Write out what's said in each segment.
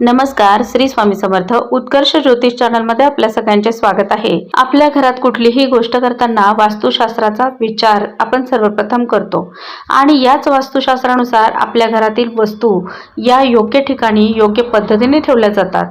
नमस्कार श्री स्वामी समर्थ उत्कर्ष ज्योतिष चॅनलमध्ये आपल्या सगळ्यांचे स्वागत आहे. आपल्या घरात कुठलीही गोष्ट करताना वास्तुशास्त्राचा विचार आपण सर्वप्रथम करतो. आणि याच वास्तुशास्त्रानुसार आपल्या घरातील वस्तू या योग्य ठिकाणी योग्य पद्धतीने ठेवल्या जातात.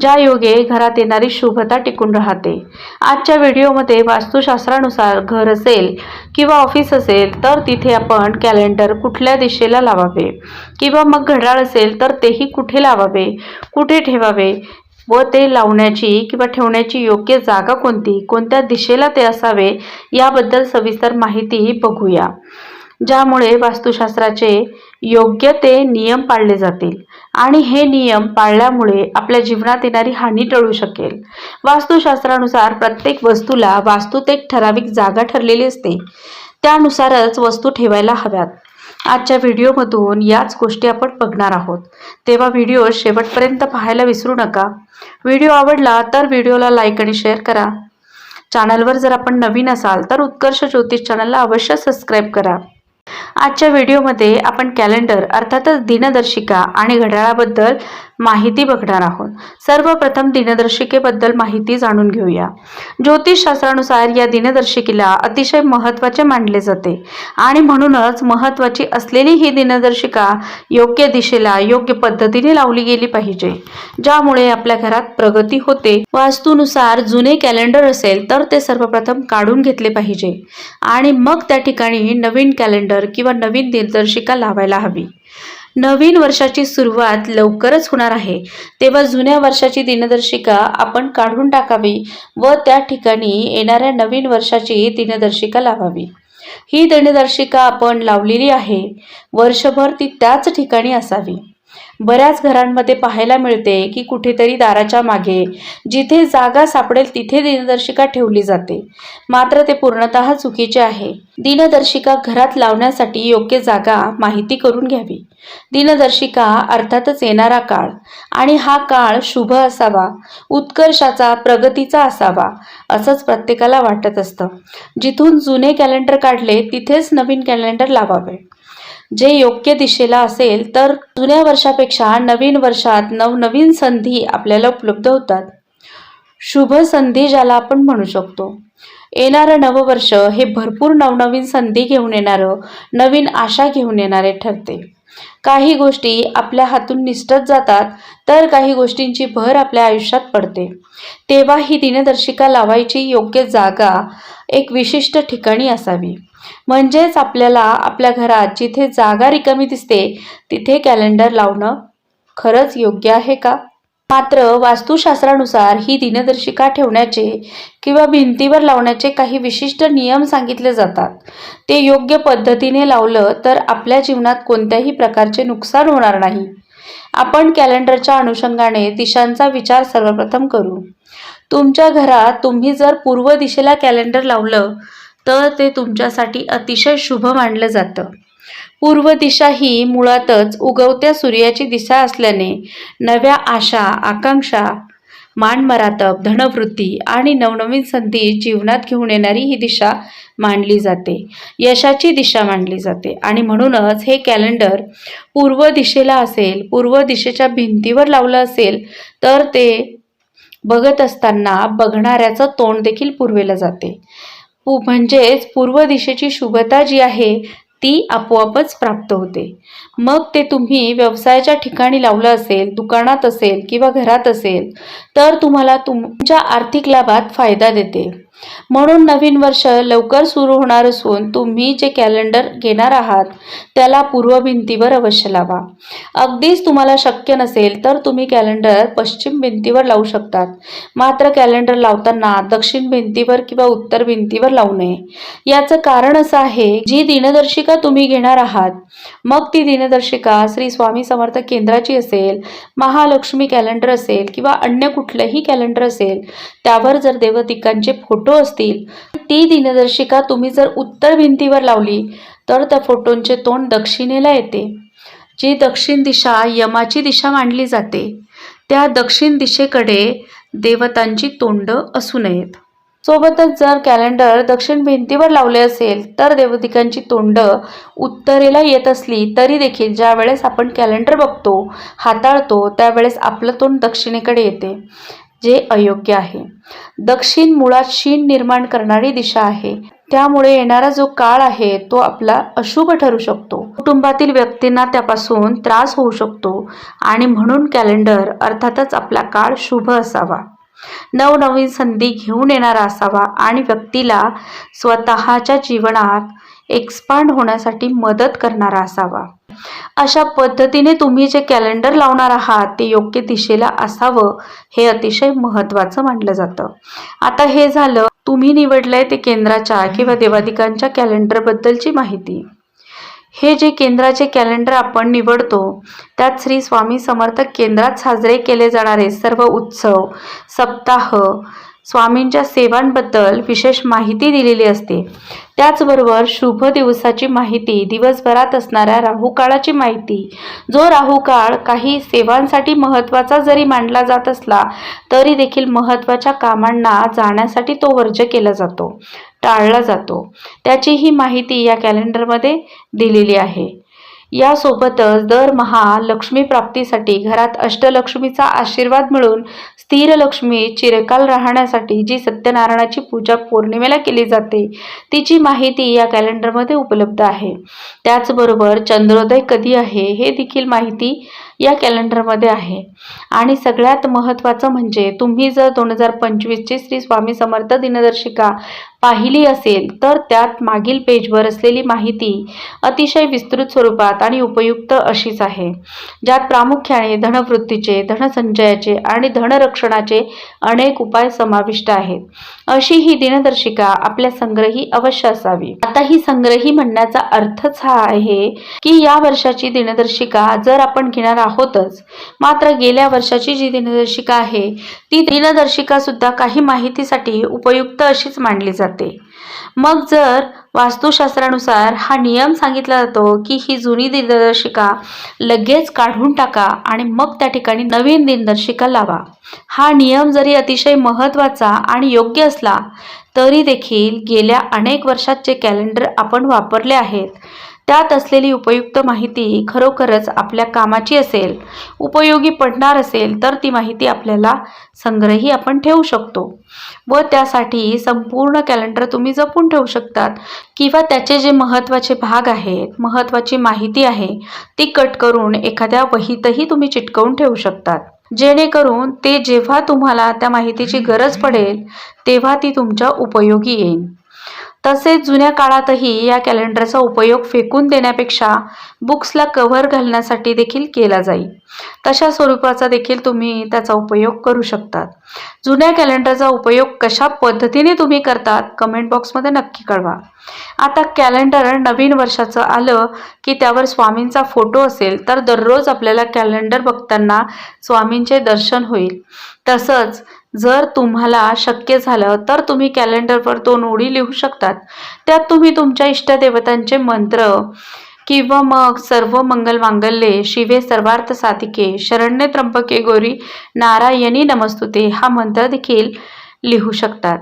ज्या योगे घरात येणारी शुभता टिकून राहते. आजच्या व्हिडिओमध्ये वास्तुशास्त्रानुसार घर असेल किंवा ऑफिस असेल तर तिथे आपण कॅलेंडर कुठल्या दिशेला लावावे? किंवा मग घड्याळ असेल तर तेही कुठे लावावे? कुठे ठेवावे? व ते लावण्याची किंवा ठेवण्याची योग्य जागा कोणती? कोणत्या दिशेला ते असावे? याबद्दल सविस्तर माहितीही बघूया. ज्यामुळे वास्तुशास्त्राचे योग्य ते नियम पाळले जातील आणि हे नियम पाळल्यामुळे आपल्या जीवनात येणारी हानी टळू शकेल. वास्तुशास्त्रानुसार प्रत्येक वस्तूला वास्तूत एक ठराविक जागा ठरलेली असते. त्यानुसारच वस्तू ठेवायला हव्यात. आजच्या व्हिडिओमधून याच गोष्टी आपण बघणार आहोत. तेव्हा व्हिडिओ शेवटपर्यंत पाहायला विसरू नका. व्हिडिओ आवडला तर व्हिडिओला लाईक आणि शेअर करा. चॅनलवर जर आपण नवीन असाल तर उत्कर्ष ज्योतिष चॅनलला अवश्य सबस्क्राईब करा. आजच्या व्हिडिओमध्ये आपण कॅलेंडर अर्थातच दिनदर्शिका आणि घड्याळाबद्दल माहिती बघणार आहोत. सर्वप्रथम दिनदर्शिकेबद्दल माहिती जाणून घेऊया. ज्योतिषशास्त्रानुसार या दिनदर्शिकेला अतिशय महत्त्वाचे मानले जाते. आणि म्हणूनच महत्त्वाची असलेली ही दिनदर्शिका योग्य दिशेला योग्य पद्धतीने लावली गेली पाहिजे. ज्यामुळे आपल्या घरात प्रगती होते. वास्तूनुसार जुने कॅलेंडर असेल तर ते सर्वप्रथम काढून घेतले पाहिजे. आणि मग त्या ठिकाणी नवीन कॅलेंडर किंवा नवीन दिनदर्शिका लावायला हवी. नवीन वर्षाची सुरुवात लवकरच होणार आहे. तेव्हा जुन्या वर्षाची दिनदर्शिका आपण काढून टाकावी व त्या ठिकाणी येणाऱ्या नवीन वर्षाची दिनदर्शिका लावावी. ही दिनदर्शिका आपण लावलेली आहे. वर्षभर ती त्याच ठिकाणी असावी. बऱ्याच घरांमध्ये पाहायला मिळते की कुठेतरी दाराच्या मागे जिथे जागा सापडेल तिथे दिनदर्शिका ठेवली जाते. मात्र ते पूर्णतः चुकीचे आहे. दिनदर्शिका घरात लावण्यासाठी योग्य जागा माहिती करून घ्यावी. दिनदर्शिका अर्थातच येणारा काळ आणि हा काळ शुभ असावा उत्कर्षाचा प्रगतीचा असावा असंच प्रत्येकाला वाटत असतं. जिथून जुने कॅलेंडर काढले तिथेच नवीन कॅलेंडर लावावे. जे योग्य दिशेला असेल तर जुन्या वर्षापेक्षा नवीन वर्षात नवनवीन संधी आपल्याला उपलब्ध होतात. शुभ संधी ज्याला आपण म्हणू शकतो. येणारं नववर्ष हे भरपूर नवनवीन संधी घेऊन येणारं नवीन आशा घेऊन येणारे ठरते. काही गोष्टी आपल्या हातून निसटत जातात तर काही गोष्टींची भर आपल्या आयुष्यात पडते. तेव्हा ही दिनदर्शिका लावायची योग्य जागा एक विशिष्ट ठिकाणी असावी. म्हणजेच आपल्याला आपल्या घरात जिथे जागा रिकामी दिसते तिथे कॅलेंडर लावणं खरंच योग्य आहे का? मात्र वास्तुशास्त्रानुसार ही दिनदर्शिका ठेवण्याचे किंवा भिंतीवर लावण्याचे काही विशिष्ट नियम सांगितले जातात. ते योग्य पद्धतीने लावलं तर आपल्या जीवनात कोणत्याही प्रकारचे नुकसान होणार नाही. आपण कॅलेंडरच्या अनुषंगाने दिशांचा विचार सर्वप्रथम करू. तुमच्या घरात तुम्ही जर पूर्व दिशेला कॅलेंडर लावलं तर ते तुमच्यासाठी अतिशय शुभ मानलं जातं. पूर्व दिशा ही मुळातच उगवत्या सूर्याची दिशा असल्याने नव्या आशा आकांक्षा मानमरातप धनवृत्ती आणि नवनवीन संधी जीवनात घेऊन येणारी ही दिशा मानली जाते. यशाची दिशा मानली जाते. आणि म्हणूनच हे कॅलेंडर पूर्व दिशेला असेल पूर्व दिशेच्या भिंतीवर लावलं असेल तर ते बघत असताना बघणाऱ्याचं तोंड देखील पूर्वेला जाते. पू म्हणजेच पूर्व दिशेची शुभता जी आहे ती आपोआपच प्राप्त होते. मग ते तुम्ही व्यवसायाच्या ठिकाणी लावलं असेल दुकानात असेल किंवा घरात असेल तर तुम्हाला तुमच्या आर्थिक लाभात फायदा देते. म्हणून नवीन वर्ष लवकर सुरू होणार असून तुम्ही जे कॅलेंडर घेणार आहात त्याला पूर्व भिंतीवर अवश्य लावा. अगदीच तुम्हाला शक्य नसेल तर तुम्ही कॅलेंडर पश्चिम भिंतीवर लावू शकतात. मात्र कॅलेंडर लावताना दक्षिण भिंतीवर किंवा उत्तर भिंतीवर लावू नये. याचं कारण असं आहे जी दिनदर्शिका तुम्ही घेणार आहात मग ती दिनदर्शिका श्री स्वामी समर्थ केंद्राची असेल महालक्ष्मी कॅलेंडर असेल किंवा अन्य कुठलंही कॅलेंडर असेल त्यावर जर देवतिकांचे फोटो असतील. ती दिनदर्शिका तुम्ही जर उत्तर भिंतीवर लावली तर त्या फोटोंचे तोंड दक्षिणेला येते. जी दक्षिण दिशा यमाची दिशा मांडली जाते त्या दक्षिण दिशेकडे देवतांची तोंड असू नयेत. सोबतच जर कॅलेंडर दक्षिण भिंतीवर लावले असेल तर देवदिकांची तोंड उत्तरेला येत असली तरी देखील ज्या वेळेस आपण कॅलेंडर बघतो हाताळतो त्यावेळेस आपलं तोंड दक्षिणेकडे येते. जे अयोग्य आहे. दक्षिण मुळात शीण निर्माण करणारी दिशा आहे. त्यामुळे येणारा जो काळ आहे तो आपला अशुभ ठरू शकतो. कुटुंबातील व्यक्तींना त्यापासून त्रास होऊ शकतो आणि म्हणून कॅलेंडर अर्थातच आपला काळ शुभ असावा. नवनवीन संधी घेऊन येणारा असावा आणि व्यक्तीला स्वतःच्या जीवनात एक्सपांड होण्यासाठी मदत करणारा असावा. अशा पद्धतीने तुम्ही जे कॅलेंडर लावणार आहात ते योग्य दिशेला असावं हे अतिशय महत्त्वाचं मानलं जातं. आता हे झालं तुम्ही निवडलंय ते केंद्राच्या किंवा देवादिकांच्या कॅलेंडरबद्दलची माहिती. हे जे केंद्राचे कॅलेंडर आपण निवडतो त्यात श्री स्वामी समर्थक केंद्रात साजरे केले जाणारे सर्व उत्सव सप्ताह स्वामींच्या सेवांबद्दल विशेष माहिती दिलेली असते. त्याचबरोबर शुभ दिवसाची माहिती दिवसभरात असणाऱ्या राहू काळाची माहिती. जो राहू काळ काही सेवांसाठी महत्त्वाचा जरी मांडला जात असला तरी देखील महत्त्वाच्या कामांना जाण्यासाठी तो वर्ज केला जातो टाळला जातो. त्याची ही माहिती या कॅलेंडरमध्ये दिलेली आहे. यासोबतच दरमहा लक्ष्मी प्राप्तीसाठी घरात अष्टलक्ष्मीचा आशीर्वाद मिळून स्थिर लक्ष्मी चिरकाल राहण्यासाठी जी सत्यनारायणाची पूजा पौर्णिमेला केली जाते तिची माहिती या कॅलेंडरमध्ये उपलब्ध आहे. त्याचबरोबर चंद्रोदय कधी आहे हे देखील माहिती या कॅलेंडरमध्ये आहे. आणि सगळ्यात महत्त्वाचं म्हणजे तुम्ही जर दोन हजार पंचवीसची श्री स्वामी समर्थ दिनदर्शिका पाहिली असेल तर त्यात मागील पेजवर असलेली माहिती अतिशय विस्तृत स्वरूपात आणि उपयुक्त अशीच आहे. ज्यात प्रामुख्याने धनवृत्तीचे धनसंचयाचे आणि धनरक्षणाचे अनेक उपाय समाविष्ट आहेत. अशी ही दिनदर्शिका आपल्या संग्रही अवश्य असावी. आता ही संग्रही म्हणण्याचा अर्थच हा आहे की या वर्षाची दिनदर्शिका जर घेणार घेणार आहोतच मात्र गेल्या वर्षाची जी दिनदर्शिका आहे ती दिनदर्शिका सुद्धा काही माहितीसाठी उपयुक्त अशीच मानली जाते. मग जर वास्तुशास्त्रानुसार हा नियम सांगितला जातो की ही जुनी दिनदर्शिका लगेच काढून टाका आणि मग त्या ठिकाणी नवीन दिनदर्शिका लावा. हा नियम जरी अतिशय महत्त्वाचा आणि योग्य असला तरी देखील गेल्या अनेक वर्षात जे कॅलेंडर आपण वापरले आहेत त्यात असलेली उपयुक्त माहिती खरोखरच आपल्या कामाची असेल उपयोगी पडणार असेल तर ती माहिती आपल्याला संग्रही आपण ठेवू शकतो. व त्यासाठी संपूर्ण कॅलेंडर तुम्ही जपून ठेवू शकतात. किंवा त्याचे जे महत्त्वाचे भाग आहेत महत्त्वाची माहिती आहे ती कट करून एखाद्या वहीतही तुम्ही चिटकवून ठेवू शकतात. जेणेकरून ते जेव्हा तुम्हाला त्या माहितीची गरज पडेल तेव्हा ती तुमच्या उपयोगी येईल. तसेच जुन्या काळातही या कॅलेंडरचा उपयोग फेकून देण्यापेक्षा बुक्सला कव्हर घालण्यासाठी देखील केला जाईल तशा स्वरूपाचा देखील तुम्ही त्याचा उपयोग करू शकतात. जुन्या कॅलेंडरचा उपयोग कशा पद्धतीने तुम्ही करतात कमेंट बॉक्समध्ये नक्की कळवा. आता कॅलेंडर नवीन वर्षाचं आलं की त्यावर स्वामींचा फोटो असेल तर दररोज आपल्याला कॅलेंडर बघताना स्वामींचे दर्शन होईल. तसंच जर तुम्हाला शक्य झालं तर तुम्ही कॅलेंडरवर दोन ओळी लिहू शकतात. त्यात तुम्ही तुमच्या इष्टदेवतांचे मंत्र किंवा मग सर्व मंगल मांगल्ये शिवे सर्वार्थ साधिके शरण्य त्र्यंबके गौरी नारायणी नमस्तुते हा मंत्र देखील लिहू शकतात.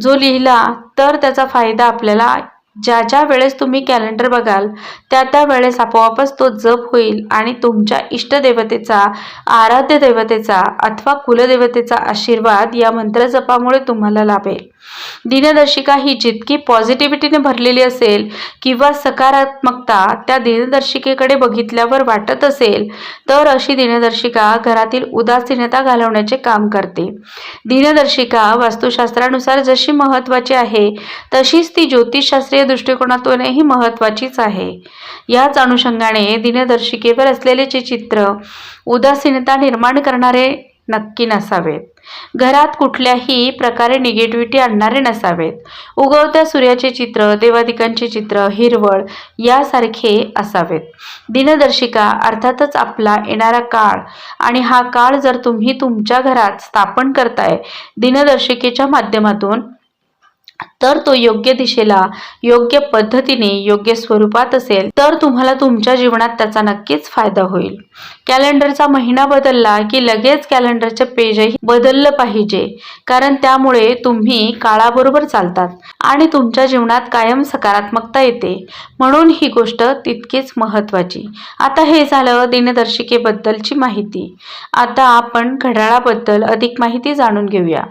जो लिहिला तर त्याचा फायदा आपल्याला ज्या ज्या वेळेस तुम्ही कॅलेंडर बघाल त्या त्या वेळेस आपोआपच तो जप होईल आणि तुमच्या इष्टदेवतेचा आराध्य देवतेचा अथवा कुलदेवतेचा आशीर्वाद या मंत्रजपामुळे तुम्हाला लाभेल. दिनदर्शिका ही जितकी पॉझिटिव्हिटीने भरलेली असेल किंवा सकारात्मकता त्या दिनदर्शिकेकडे बघितल्यावर वाटत असेल तर अशी दिनदर्शिका घरातील उदासीनता घालवण्याचे काम करते. दिनदर्शिका वास्तुशास्त्रानुसार जशी महत्त्वाची आहे तशीच ती ज्योतिषशास्त्रीय दृष्टिकोनातूनही महत्त्वाचीच आहे. याच अनुषंगाने दिनदर्शिकेवर असलेले जे चित्र उदासीनता निर्माण करणारे नक्की नसावेत. घरात कुठल्याही प्रकारे निगेटिव्हिटी आणणारे नसावेत. उगवत्या सूर्याचे चित्र देवादिकांचे चित्र हिरवळ यासारखे असावेत. दिनदर्शिका अर्थातच आपला येणारा काळ आणि हा काळ जर तुम्ही तुमच्या घरात स्थापन करताय दिनदर्शिकेच्या माध्यमातून तर तो योग्य दिशेला योग्य पद्धतीने योग्य स्वरूपात असेल तर तुम्हाला तुमच्या जीवनात त्याचा नक्कीच फायदा होईल. कॅलेंडरचा महिना बदलला की लगेच कॅलेंडरचे पेजही बदललं पाहिजे कारण त्यामुळे तुम्ही काळाबरोबर चालतात आणि तुमच्या जीवनात कायम सकारात्मकता येते. म्हणून ही गोष्ट तितकीच महत्त्वाची. आता हे झालं दिनदर्शिकेबद्दलची माहिती. आता आपण घड्याळाबद्दल अधिक माहिती जाणून घेऊया.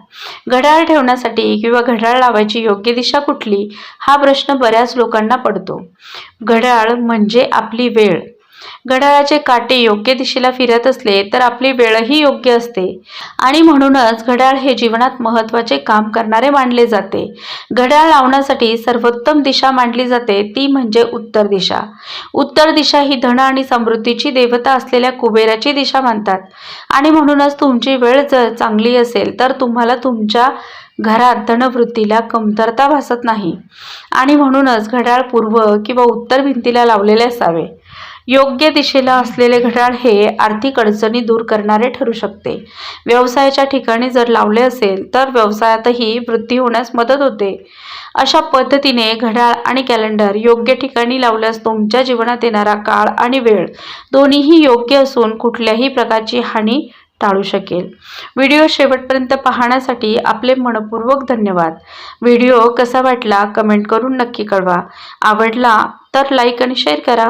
घड्याळ ठेवण्यासाठी किंवा घड्याळ लावायची योग्य दिशा कुठली? हा प्रश्न बऱ्याच लोकांना पडतो. घड्याळ म्हणजे आपली वेळ. घड्याळाचे काटे योग्य दिशेला फिरत असले तर आपली वेळही योग्य असते. आणि म्हणूनच घड्याळ हे जीवनात महत्त्वाचे काम करणारे मानले जाते. घड्याळ लावण्यासाठी सर्वोत्तम दिशा मांडली जाते ती म्हणजे उत्तर दिशा. उत्तर दिशा ही धन आणि समृद्धीची देवता असलेल्या कुबेराची दिशा मानतात. आणि म्हणूनच तुमची वेळ जर चांगली असेल तर तुम्हाला तुमच्या घरात धनवृत्तीला कमतरता भासत नाही. आणि म्हणूनच घड्याळ पूर्व किंवा उत्तर भिंतीला लावलेले असावे. योग्य दिशेला असलेले घड्याळ हे आर्थिक अडचणी दूर करणारे ठरू शकते. व्यवसायाच्या ठिकाणी जर लावले असेल तर व्यवसायातही वृद्धी होण्यास मदत होते. अशा पद्धतीने घड्याळ आणि कॅलेंडर योग्य ठिकाणी लावल्यास तुमच्या जीवनात येणारा काळ आणि वेळ दोन्हीही योग्य असून कुठल्याही प्रकारची हानी टाळू शकेल. व्हिडिओ शेवटपर्यंत पाहण्यासाठी आपले मनपूर्वक धन्यवाद. व्हिडिओ कसा वाटला कमेंट करून नक्की कळवा. आवडला तर लाईक आणि शेअर करा.